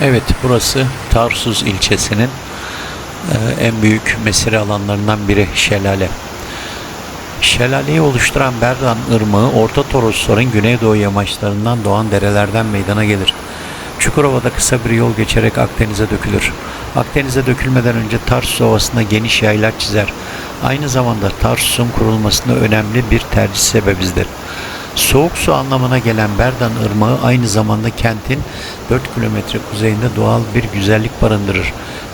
Evet, burası Tarsus ilçesinin e, en büyük mesire alanlarından biri şelale. Şelaleyi oluşturan Berdan Irmağı, Orta Torosların güneydoğu yamaçlarından doğan derelerden meydana gelir. Çukurova'da kısa bir yol geçerek Akdeniz'e dökülür. Akdeniz'e dökülmeden önce Tarsus Ovası'nda geniş yaylar çizer. Aynı zamanda Tarsus'un kurulmasında önemli bir tercih sebebidir. Soğuk su anlamına gelen Berdan Irmağı aynı zamanda kentin 4 kilometre kuzeyinde doğal bir güzellik barındırır.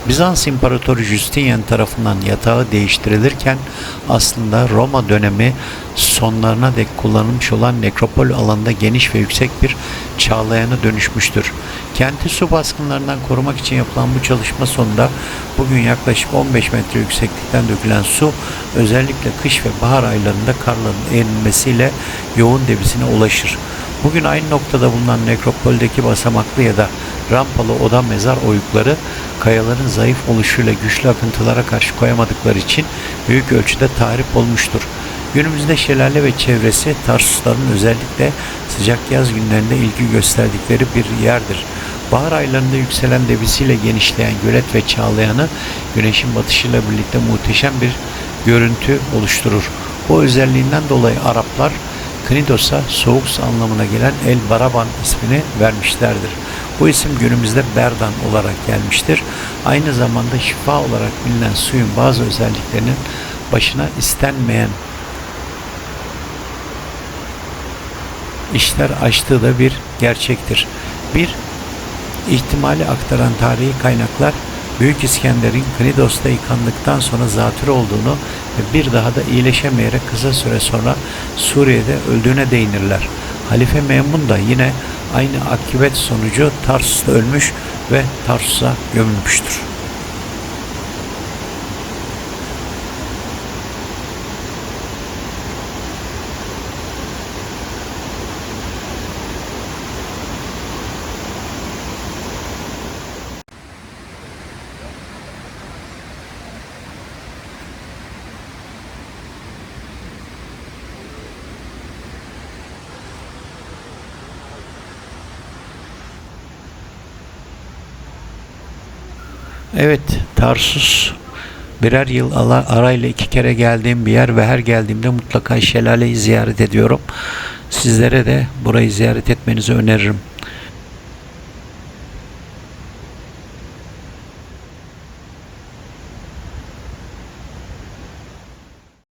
Bizans İmparatoru Justinian tarafından yatağı değiştirilirken aslında Roma dönemi sonlarına dek kullanılmış olan nekropol alanında geniş ve yüksek bir çağlayana dönüşmüştür. Kenti su baskınlarından korumak için yapılan bu çalışma sonunda bugün yaklaşık 15 metre yükseklikten dökülen su özellikle kış ve bahar aylarında karların erinmesiyle yoğun debisine ulaşır. Bugün aynı noktada bulunan nekropoldeki basamaklı ya da rampalı oda mezar oyukları kayaların zayıf oluşuyla güçlü akıntılara karşı koyamadıkları için büyük ölçüde tahrip olmuştur. Günümüzde şelale ve çevresi Tarsusların özellikle sıcak yaz günlerinde ilgi gösterdikleri bir yerdir. Bahar aylarında yükselen debisiyle genişleyen gölet ve çağlayanı güneşin batışıyla birlikte muhteşem bir görüntü oluşturur. Bu özelliğinden dolayı Araplar Knidos'a soğuk anlamına gelen El Baraban ismini vermişlerdir. Bu isim günümüzde Berdan olarak gelmiştir. Aynı zamanda şifa olarak bilinen suyun bazı özelliklerinin başına istenmeyen işler açtığı da bir gerçektir. Bir ihtimali aktaran tarihi kaynaklar Büyük İskender'in Knidos'ta yıkandıktan sonra zatürre olduğunu ve bir daha da iyileşemeyerek kısa süre sonra Suriye'de öldüğüne değinirler. Halife Memun da yine aynı akıbet sonucu Tarsus'ta ölmüş ve Tarsus'a gömülmüştür. Evet, Tarsus birer yıl arayla iki kere geldiğim bir yer ve her geldiğimde mutlaka şelaleyi ziyaret ediyorum. Sizlere de burayı ziyaret etmenizi öneririm.